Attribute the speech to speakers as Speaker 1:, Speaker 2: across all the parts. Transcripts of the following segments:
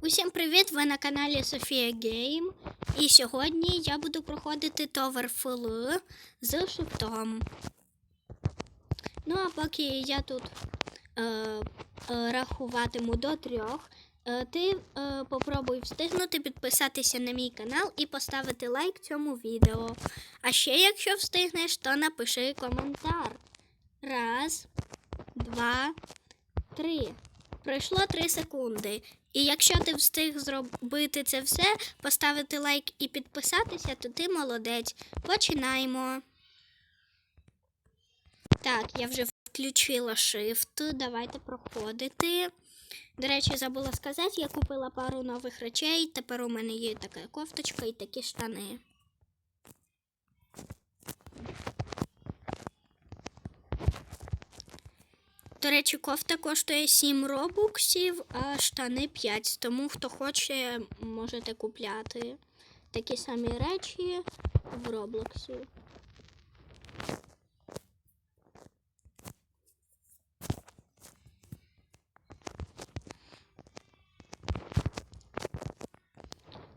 Speaker 1: Усім привіт! Ви на каналі Софія Гейм. І сьогодні я буду проходити Товерфл з шифтом. Ну, а поки я тут е, е, рахуватиму до трьох, е, ти е, попробуй встигнути підписатися на мій канал і поставити лайк цьому відео. А ще, якщо встигнеш, то напиши коментар. Раз, два, три. Пройшло 3 секунди. І якщо ти встиг зробити це все, поставити лайк і підписатися, то ти молодець. Починаємо. Так, я вже включила Shift. Давайте проходити. До речі, забула сказати, я купила пару нових речей. Тепер у мене є така кофточка і такі штани. До речі, кофта коштує 7 робуксів, а штани 5. Тому хто хоче, можете купляти такі самі речі в Роблоксі.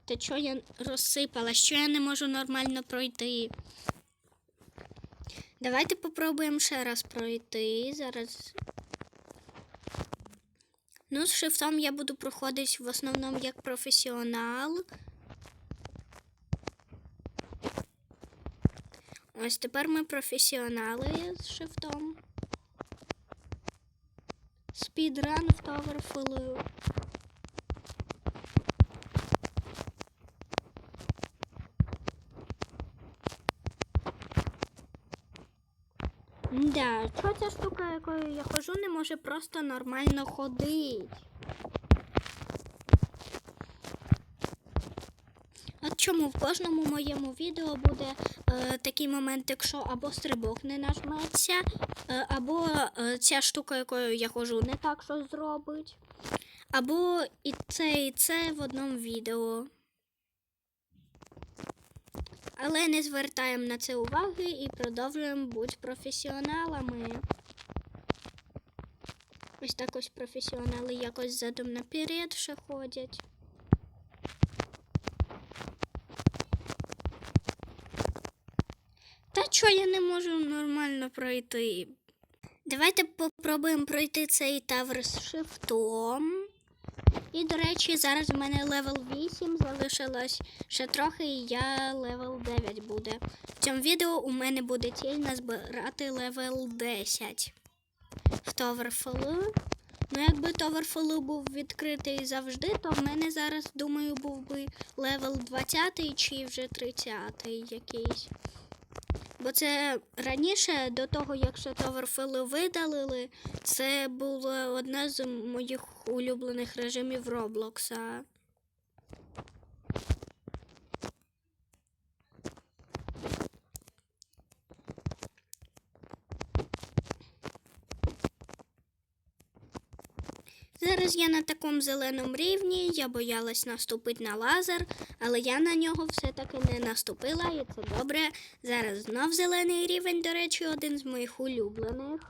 Speaker 1: Та що я розсипала? Що я не можу нормально пройти? Давайте попробуємо ще раз пройти. Зараз Ну, з шрифтом я буду проходити в основному як професіонал. Ось тепер ми професіонали з шрифтом. Спідран в Towerfall. Да, що ця штука, якою я хожу, не може просто нормально ходити. От чому в кожному моєму відео буде е, такий момент, якщо або стрибок не нажметься, е, або е, ця штука, якою я хожу, не так щось зробить, або і це, і це в одному відео. Але не звертаємо на це уваги і продовжуємо бути професіоналами. Ось так ось професіонали якось задом наперед ще ходять. Та чого я не можу нормально пройти? Давайте попробуємо пройти цей тавр з шифтом. І, до речі, зараз в мене левел 8 залишилось ще трохи, і я левел 9 буде. В цьому відео у мене буде ціль назбирати левел 10 в Товерфолу. Ну, якби Товерфолу був відкритий завжди, то в мене зараз, думаю, був би левел 20 чи вже 30 якийсь. Бо це раніше, до того, як ще Товерфилу видалили, це було одне з моїх улюблених режимів Роблокса. Зараз я на такому зеленому рівні, я боялась наступити на лазер, але я на нього все-таки не наступила, і це добре. Зараз знов зелений рівень, до речі, один з моїх улюблених.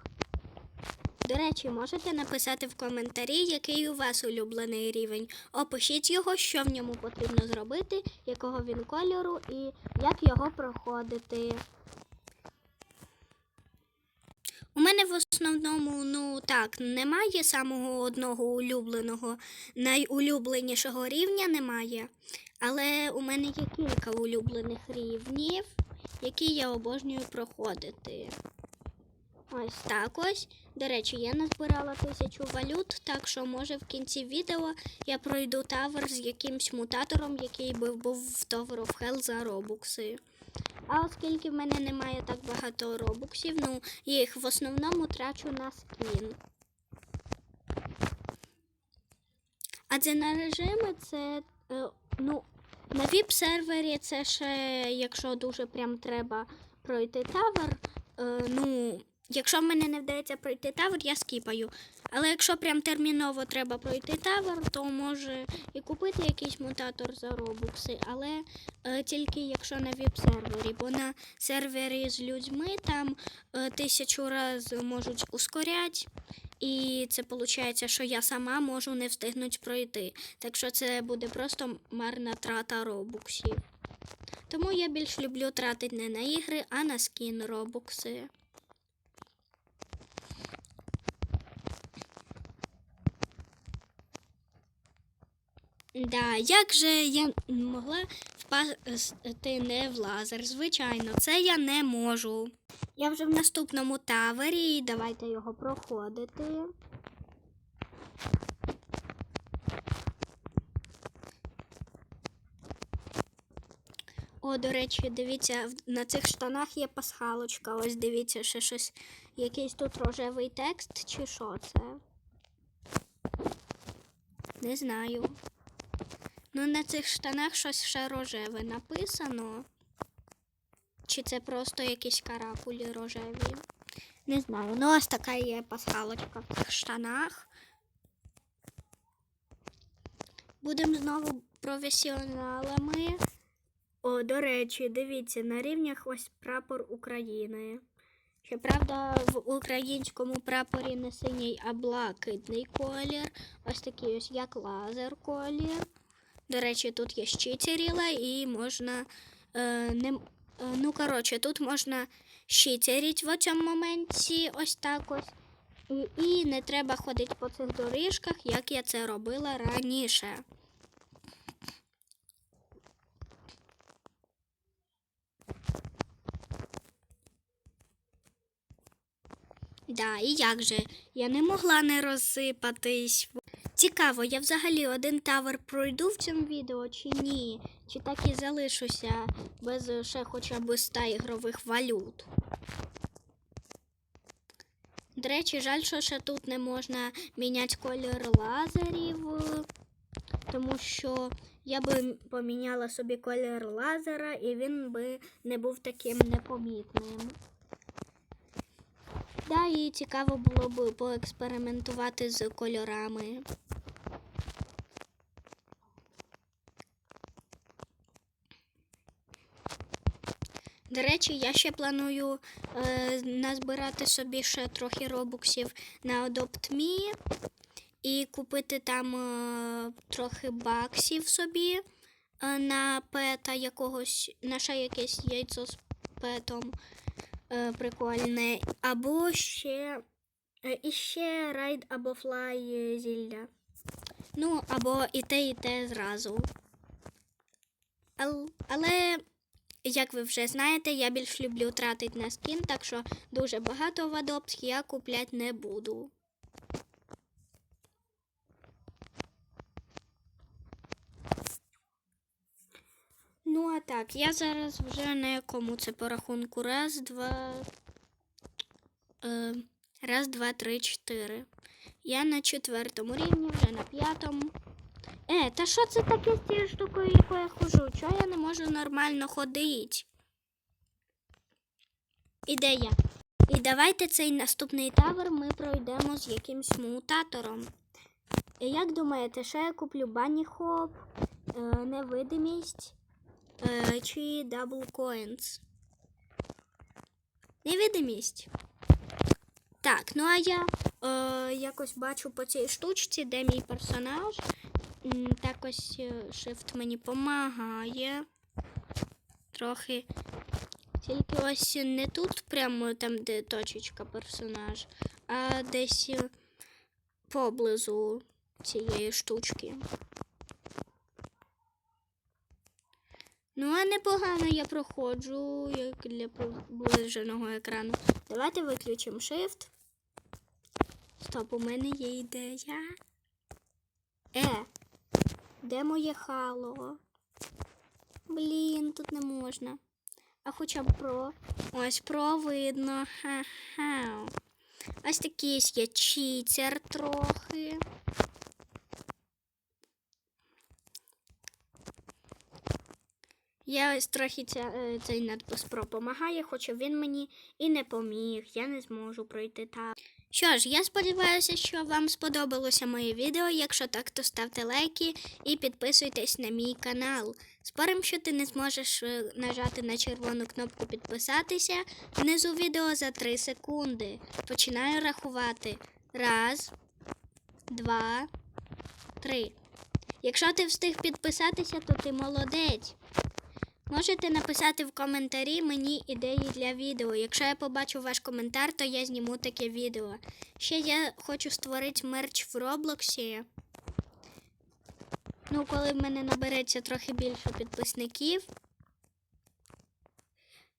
Speaker 1: До речі, можете написати в коментарі, який у вас улюблений рівень. Опишіть його, що в ньому потрібно зробити, якого він кольору і як його проходити. У мене в основному, ну так, немає самого одного улюбленого, найулюбленішого рівня немає. Але у мене є кілька улюблених рівнів, які я обожнюю проходити. Ось так ось. До речі, я назбирала тисячу валют, так що може в кінці відео я пройду тавер з якимсь мутатором, який би був в Tower of Hell за робукси. А оскільки в мене немає так багато робуксів, ну я їх в основному трачу на скін. Адже на режими це, ну, на віп-сервері це ще, якщо дуже прям треба пройти тавер, е, ну, якщо в мене не вдається пройти тавер, я скіпаю. Але якщо прям терміново треба пройти тавер, то може і купити якийсь мутатор за робукси, але е, тільки якщо на віп-сервері, бо на сервері з людьми там е, тисячу разів можуть ускоряти, І це виходить, що я сама можу не встигнути пройти. Так що це буде просто марна трата робуксів. Тому я більш люблю тратити не на ігри, а на скін робукси. Да, як же я могла впасти не в лазер? Звичайно, це я не можу. Я вже в наступному тавері, і давайте його проходити. О, до речі, дивіться, на цих штанах є пасхалочка. Ось дивіться, ще щось, якийсь тут рожевий текст, чи що це? Не знаю. Ну, на цих штанах щось ще рожеве написано. Чи це просто якісь каракулі рожеві? Не знаю. Ну, ось така є пасхалочка в цих штанах. Будемо знову професіоналами. О, до речі, дивіться, на рівнях ось прапор України. Щоправда, в українському прапорі не синій, а блакитний колір. Ось такий ось як лазер колір. До речі, тут є щитіріла і можна. Е, не, е, ну, коротше, тут можна щитіріть в цьому моменті, ось так ось. І, і не треба ходити по цих доріжках, як я це робила раніше. Да, і як же? Я не могла не розсипатись. Цікаво, я взагалі один тавер пройду в цьому відео чи ні? Чи так і залишуся без ще хоча б 100 ігрових валют? До речі, жаль, що ще тут не можна міняти колір лазерів, тому що я би поміняла собі колір лазера і він би не був таким непомітним. Да, і цікаво було б поекспериментувати з кольорами. До речі, я ще планую е, назбирати собі ще трохи робуксів на Adopt.me і купити там е, трохи баксів собі е, на пета якогось, на ще якесь яйцо з петом прикольне. Або ще е, і ще райд або флай е, зілля. Ну, або і те, і те зразу. Але, як ви вже знаєте, я більш люблю тратити на скін, так що дуже багато в я купляти не буду. Ну, а так, я зараз вже на якому це по рахунку. Раз, два. Е, раз, два, три, чотири. Я на четвертому рівні, вже на п'ятому. Е, та що це таке з тією штукою, якою я хожу? Чого я не можу нормально ходити? Ідея. І давайте цей наступний тавер ми пройдемо з якимсь мутатором. Як думаєте, що я куплю бані хоп, е, невидимість е, чи дабл коінс? Невидимість. Так, ну а я е, якось бачу по цій штучці, де мій персонаж. Так ось е, shift мені допомагає. Трохи. Тільки ось не тут, прямо там, де точечка персонаж, а десь е, поблизу цієї штучки. Ну, а непогано я проходжу, як для приближеного екрану. Давайте виключимо Shift. Стоп, у мене є ідея. Е, де моє хало? Блін, тут не можна. А хоча б про. Ось про видно. Ха-ха. Ось такий є читер трохи. Я ось трохи ця, е, цей надпис про помагає, хоча він мені і не поміг. Я не зможу пройти так. Що ж, я сподіваюся, що вам сподобалося моє відео. Якщо так, то ставте лайки і підписуйтесь на мій канал. Спорим, що ти не зможеш е, нажати на червону кнопку підписатися внизу відео за 3 секунди. Починаю рахувати. Раз, два, три. Якщо ти встиг підписатися, то ти молодець. Можете написати в коментарі мені ідеї для відео. Якщо я побачу ваш коментар, то я зніму таке відео. Ще я хочу створити мерч в Роблоксі. Ну, коли в мене набереться трохи більше підписників.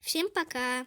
Speaker 1: Всім пока!